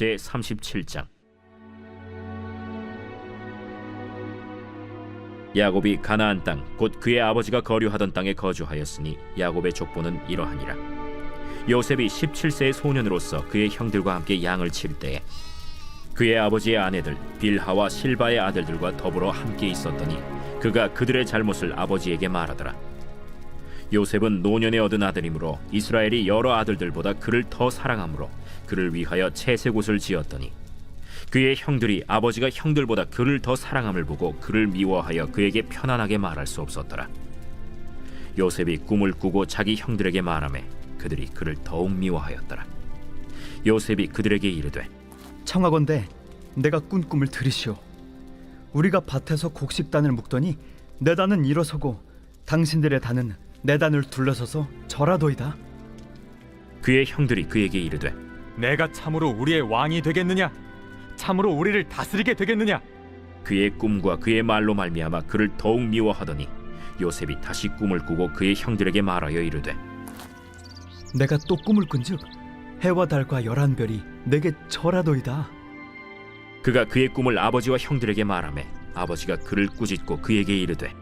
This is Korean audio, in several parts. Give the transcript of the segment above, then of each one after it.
제 37장. 야곱이 가나안 땅 곧 그의 아버지가 거류하던 땅에 거주하였으니 야곱의 족보는 이러하니라. 요셉이 17세의 소년으로서 그의 형들과 함께 양을 칠 때에 그의 아버지의 아내들 빌하와 실바의 아들들과 더불어 함께 있었더니 그가 그들의 잘못을 아버지에게 말하더라 요셉은 노년에 얻은 아들이므로 이스라엘이 여러 아들들보다 그를 더 사랑하므로 그를 위하여 채색옷을 지었더니 그의 형들이 아버지가 형들보다 그를 더 사랑함을 보고 그를 미워하여 그에게 편안하게 말할 수 없었더라. 요셉이 꿈을 꾸고 자기 형들에게 말하매 그들이 그를 더욱 미워하였더라. 요셉이 그들에게 이르되 청하건대 내가 꾼 꿈을 들으시오. 우리가 밭에서 곡식단을 묶더니 내 단은 일어서고 당신들의 단은 내 단을 둘러서서 절하도이다. 그의 형들이 그에게 이르되 내가 참으로 우리의 왕이 되겠느냐? 참으로 우리를 다스리게 되겠느냐? 그의 꿈과 그의 말로 말미암아 그를 더욱 미워하더니 요셉이 다시 꿈을 꾸고 그의 형들에게 말하여 이르되 내가 또 꿈을 꾼즉 해와 달과 열한 별이 내게 절하도이다. 그가 그의 꿈을 아버지와 형들에게 말하매 아버지가 그를 꾸짖고 그에게 이르되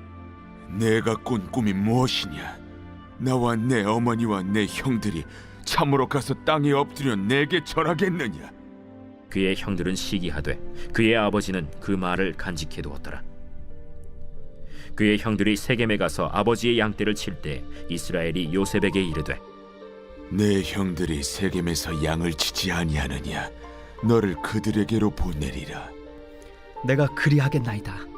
내가 꾼 꿈이 무엇이냐? 나와 내 어머니와 내 형들이 참으로 가서 땅에 엎드려 내게 절하겠느냐? 그의 형들은 시기하되 그의 아버지는 그 말을 간직해 두었더라. 그의 형들이 세겜에 가서 아버지의 양떼를 칠 때 이스라엘이 요셉에게 이르되 내 형들이 세겜에서 양을 치지 아니하느냐? 너를 그들에게로 보내리라. 내가 그리하겠나이다.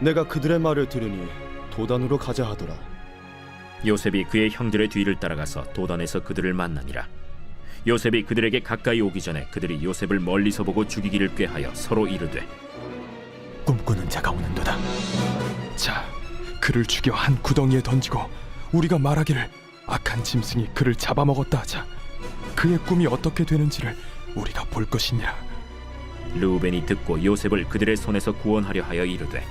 내가 그들의 말을 들으니 도단으로 가자 하더라. 요셉이 그의 형들의 뒤를 따라가서 도단에서 그들을 만나니라. 요셉이 그들에게 가까이 오기 전에 그들이 요셉을 멀리서 보고 죽이기를 꾀하여 서로 이르되 꿈꾸는 자가 오는도다. 자, 그를 죽여 한 구덩이에 던지고 우리가 말하기를 악한 짐승이 그를 잡아먹었다 하자. 그의 꿈이 어떻게 되는지를 우리가 볼 것이니라. 르우벤이 듣고 요셉을 그들의 손에서 구원하려 하여 이르되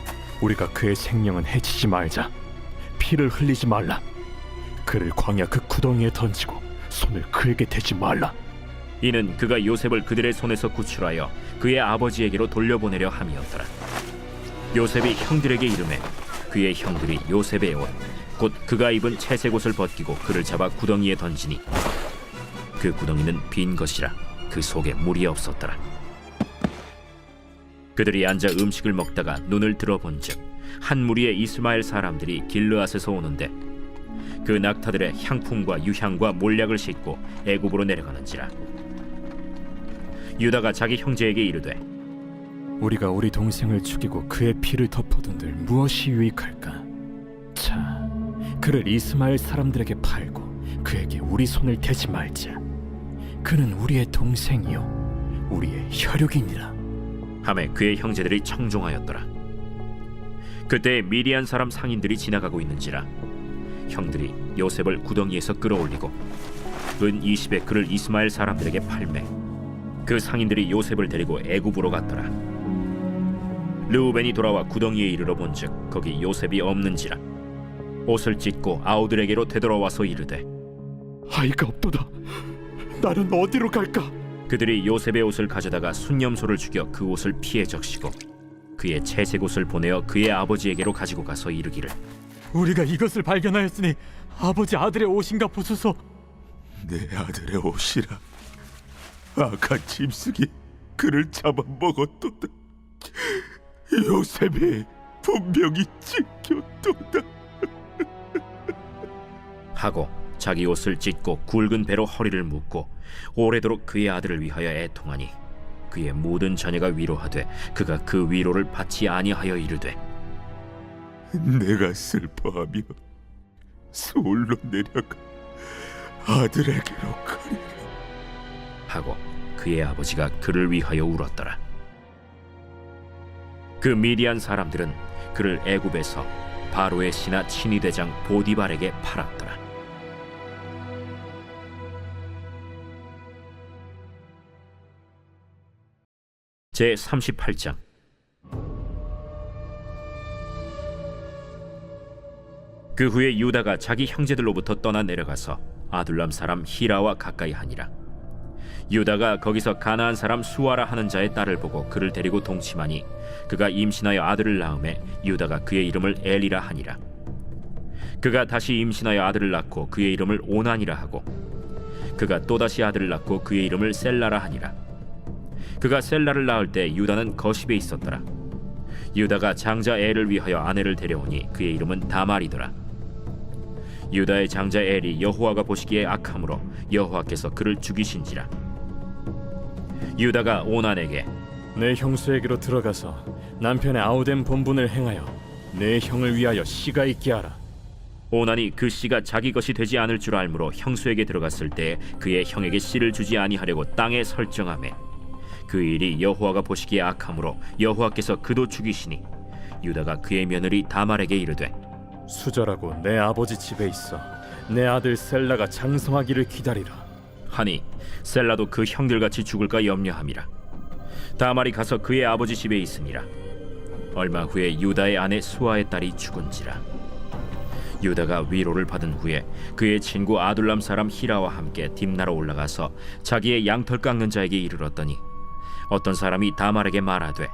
우리가 그의 생명은 해치지 말자. 피를 흘리지 말라. 그를 광야 그 구덩이에 던지고 손을 그에게 대지 말라. 이는 그가 요셉을 그들의 손에서 구출하여 그의 아버지에게로 돌려보내려 함이었더라. 요셉이 형들에게 이르매 그의 형들이 요셉의 옷 곧 그가 입은 채색 옷을 벗기고 그를 잡아 구덩이에 던지니 그 구덩이는 빈 것이라 그 속에 물이 없었더라. 그들이 앉아 음식을 먹다가 눈을 들어본즉 한 무리의 이스마엘 사람들이 길르앗에서 오는데 그 낙타들의 향품과 유향과 몰약을 싣고 애굽으로 내려가는지라 유다가 자기 형제에게 이르되 우리가 우리 동생을 죽이고 그의 피를 덮어둔들 무엇이 유익할까? 자, 그를 이스마엘 사람들에게 팔고 그에게 우리 손을 대지 말자. 그는 우리의 동생이요, 우리의 혈육이니라. 하매 그의 형제들이 청종하였더라 그때 미리안 사람 상인들이 지나가고 있는지라 형들이 요셉을 구덩이에서 끌어올리고 은 20에 그를 이스마엘 사람들에게 팔매 그 상인들이 요셉을 데리고 애굽으로 갔더라 르우벤이 돌아와 구덩이에 이르러 본즉 거기 요셉이 없는지라 옷을 찢고 아우들에게로 되돌아와서 이르되 아이가 없도다. 나는 어디로 갈까? 그들이 요셉의 옷을 가져다가 순념소를 죽여 그 옷을 피해 적시고 그의 채색 옷을 보내어 그의 아버지에게로 가지고 가서 이르기를 우리가 이것을 발견하였으니 아버지 아들의 옷인가 보소서. 내 아들의 옷이라. 악한 짐승이 그를 잡아먹었도다. 요셉이 분명히 찢겼도다. 하고 자기 옷을 찢고 굵은 배로 허리를 묶고 오래도록 그의 아들을 위하여 애통하니 그의 모든 자녀가 위로하되 그가 그 위로를 받지 아니하여 이르되 내가 슬퍼하며 서울로 내려가 아들에게로 가리라. 하고 그의 아버지가 그를 위하여 울었더라. 그 미디안 사람들은 그를 애굽에서 바로의 신하 친위 대장 보디발에게 팔았더 제 38장 그 후에 유다가 자기 형제들로부터 떠나 내려가서 아둘람 사람 히라와 가까이 하니라. 유다가 거기서 가나안 사람 수아라 하는 자의 딸을 보고 그를 데리고 동침하니 그가 임신하여 아들을 낳음에 유다가 그의 이름을 엘이라 하니라. 그가 다시 임신하여 아들을 낳고 그의 이름을 오난이라 하고 그가 또다시 아들을 낳고 그의 이름을 셀라라 하니라. 그가 셀라를 낳을 때 유다는 거십에 있었더라. 유다가 장자 엘을 위하여 아내를 데려오니 그의 이름은 다말이더라. 유다의 장자 엘이 여호와가 보시기에 악함으로 여호와께서 그를 죽이신지라. 유다가 오난에게 내 형수에게로 들어가서 남편의 아우된 본분을 행하여 내 형을 위하여 씨가 있게 하라. 오난이 그 씨가 자기 것이 되지 않을 줄 알므로 형수에게 들어갔을 때 그의 형에게 씨를 주지 아니하려고 땅에 설정하매 그 일이 여호와가 보시기에 악함으로 여호와께서 그도 죽이시니 유다가 그의 며느리 다말에게 이르되 수절하고 내 아버지 집에 있어. 내 아들 셀라가 장성하기를 기다리라. 하니 셀라도 그 형들같이 죽을까 염려함이라. 다말이 가서 그의 아버지 집에 있으니라. 얼마 후에 유다의 아내 수아의 딸이 죽은지라. 유다가 위로를 받은 후에 그의 친구 아둘람 사람 히라와 함께 딥나로 올라가서 자기의 양털 깎는 자에게 이르렀더니 어떤 사람이 다말에게 말하되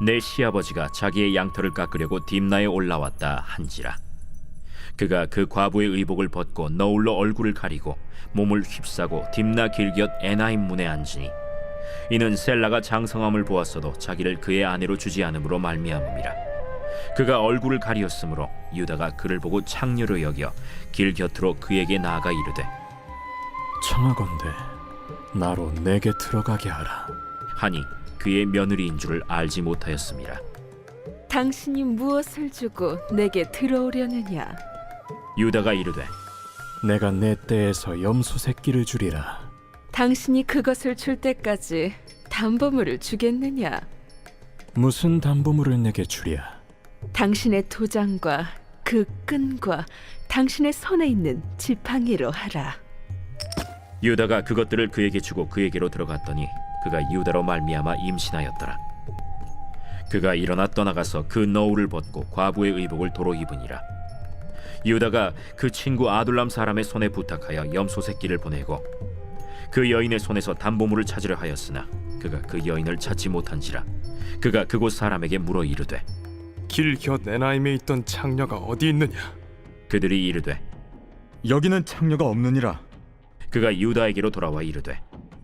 내 시아버지가 자기의 양털을 깎으려고 딥나에 올라왔다 한지라 그가 그 과부의 의복을 벗고 너울로 얼굴을 가리고 몸을 휩싸고 딥나 길곁 에나임 문에 앉으니 이는 셀라가 장성함을 보았어도 자기를 그의 아내로 주지 않음으로 말미암음이라 그가 얼굴을 가리었으므로 유다가 그를 보고 창녀로 여겨 길 곁으로 그에게 나아가 이르되 청하건대 나로 내게 들어가게 하라. 하니 그의 며느리인 줄을 알지 못하였습니다 당신이 무엇을 주고 내게 들어오려느냐? 유다가 이르되 내가 내 떼에서 염소 새끼를 주리라. 당신이 그것을 줄 때까지 담보물을 주겠느냐? 무슨 담보물을 내게 주랴? 당신의 도장과 그 끈과 당신의 손에 있는 지팡이로 하라. 유다가 그것들을 그에게 주고 그에게로 들어갔더니 그가 유다로 말미암아 임신하였더라. 그가 일어나 떠나가서 그 너울을 벗고 과부의 의복을 도로 입으니라. 유다가 그 친구 아둘람 사람의 손에 부탁하여 염소 새끼를 보내고 그 여인의 손에서 담보물을 찾으려 하였으나 그가 그 여인을 찾지 못한지라. 그가 그곳 사람에게 물어 이르되 길곁 에나임에 있던 창녀가 어디 있느냐? 그들이 이르되 여기는 창녀가 없느니라. 그가 유다에게로 돌아와 이르되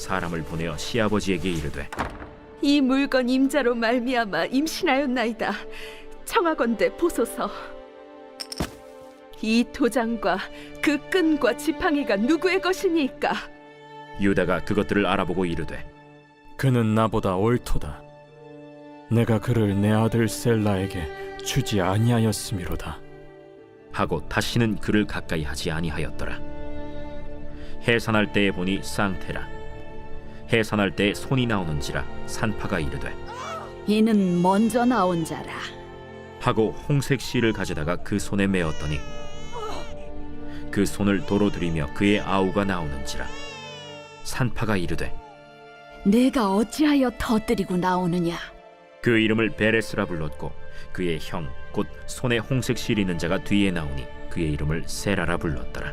사람을 보내어 시아버지에게 이르되 이 물건 임자로 말미암아 임신하였나이다. 청하건대 보소서. 이 도장과 그 끈과 지팡이가 누구의 것이니까? 유다가 그것들을 알아보고 이르되 그는 나보다 옳도다. 내가 그를 내 아들 셀라에게 주지 아니하였음이로다. 하고 다시는 그를 가까이 하지 아니하였더라 해산할 때에 보니 쌍태라 해산할 때에 손이 나오는지라 산파가 이르되 이는 먼저 나온 자라. 하고 홍색 실을 가져다가 그 손에 메었더니 그 손을 도로 들이며 그의 아우가 나오는지라 산파가 이르되 내가 어찌하여 터뜨리고 나오느냐? 그 이름을 베레스라 불렀고 그의 형 곧 손에 홍색 실 있는 자가 뒤에 나오니 그의 이름을 세라라 불렀더라.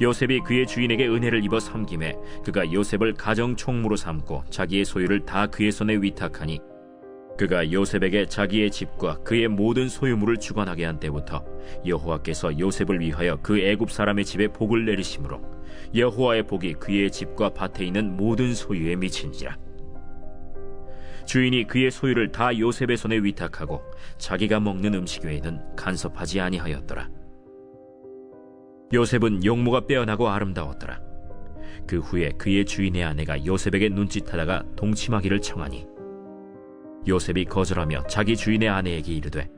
요셉이 그의 주인에게 은혜를 입어 섬김에 그가 요셉을 가정 총무로 삼고 자기의 소유를 다 그의 손에 위탁하니 그가 요셉에게 자기의 집과 그의 모든 소유물을 주관하게 한 때부터 여호와께서 요셉을 위하여 그 애굽 사람의 집에 복을 내리심으로 여호와의 복이 그의 집과 밭에 있는 모든 소유에 미친지라. 주인이 그의 소유를 다 요셉의 손에 위탁하고 자기가 먹는 음식 외에는 간섭하지 아니하였더라 요셉은 용모가 빼어나고 아름다웠더라. 그 후에 그의 주인의 아내가 요셉에게 눈짓하다가 동침하기를 청하니 요셉이 거절하며 자기 주인의 아내에게 이르되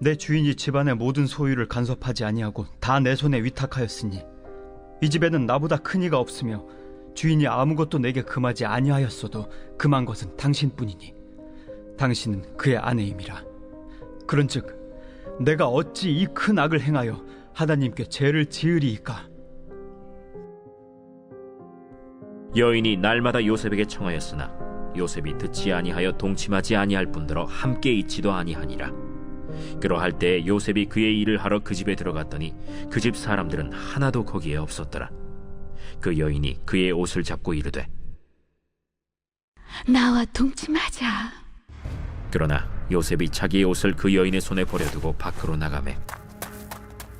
내 주인이 집안의 모든 소유를 간섭하지 아니하고 다 내 손에 위탁하였으니 이 집에는 나보다 큰 이가 없으며 주인이 아무것도 내게 금하지 아니하였어도 금한 것은 당신뿐이니 당신은 그의 아내임이라. 그런즉 내가 어찌 이 큰 악을 행하여 하나님께 죄를 지으리이까? 여인이 날마다 요셉에게 청하였으나 요셉이 듣지 아니하여 동침하지 아니할 뿐더러 함께 있지도 아니하니라. 그러할 때 요셉이 그의 일을 하러 그 집에 들어갔더니 그 집 사람들은 하나도 거기에 없었더라. 그 여인이 그의 옷을 잡고 이르되 나와 동침하자. 그러나 요셉이 자기의 옷을 그 여인의 손에 버려두고 밖으로 나가매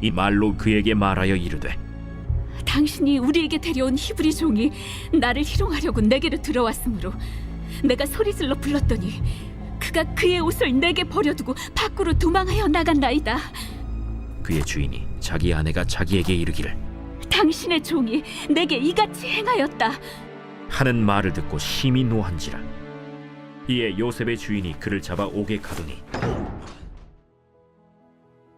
이 말로 그에게 말하여 이르되 당신이 우리에게 데려온 히브리 종이 나를 희롱하려고 내게로 들어왔으므로 내가 소리질러 불렀더니 그가 그의 옷을 내게 버려두고 밖으로 도망하여 나간나이다. 그의 주인이 자기 아내가 자기에게 이르기를 당신의 종이 내게 이같이 행하였다. 하는 말을 듣고 심히 노한지라 이에 요셉의 주인이 그를 잡아 옥에 가두니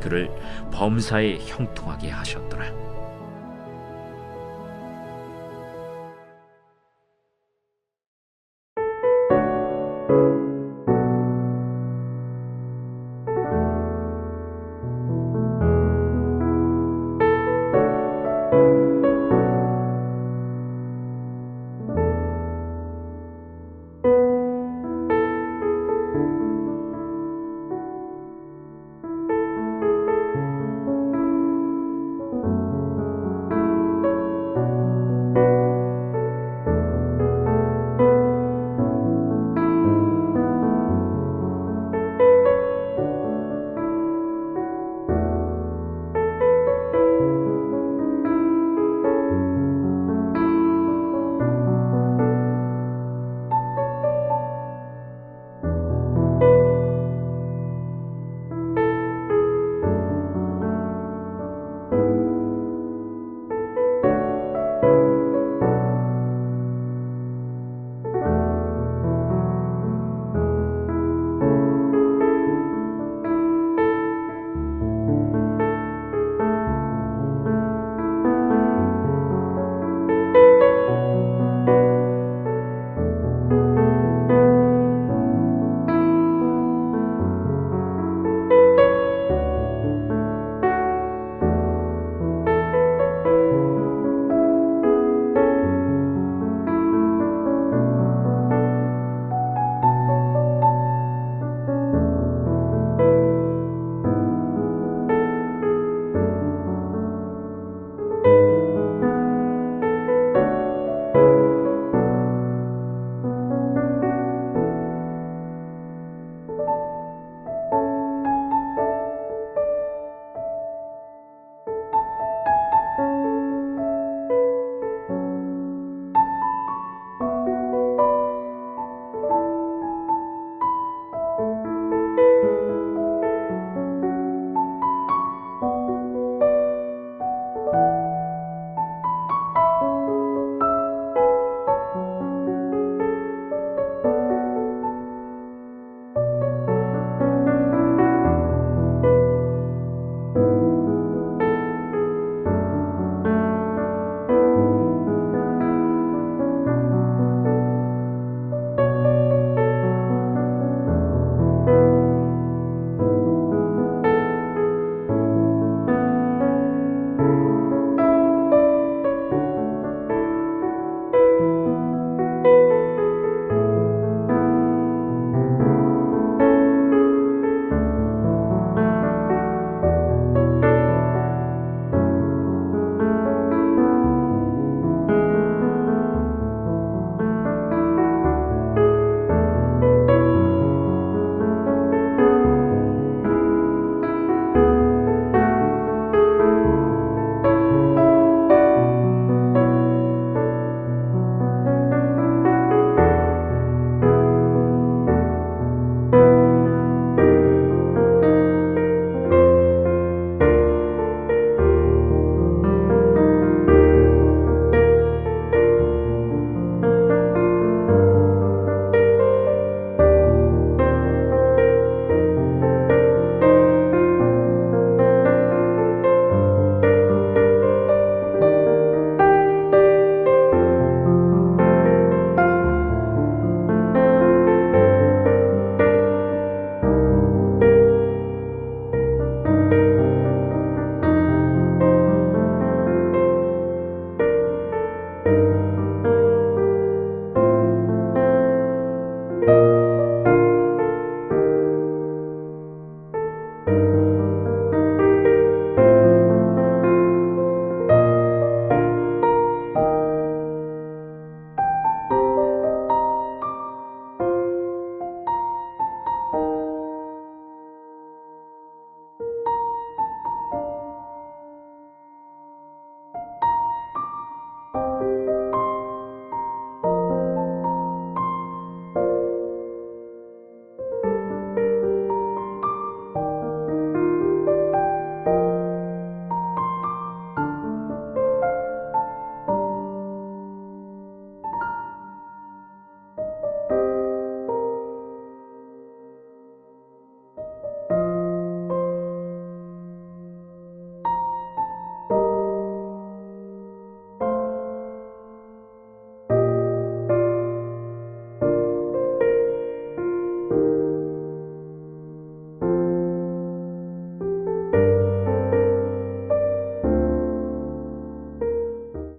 그를 범사에 형통하게 하셨더라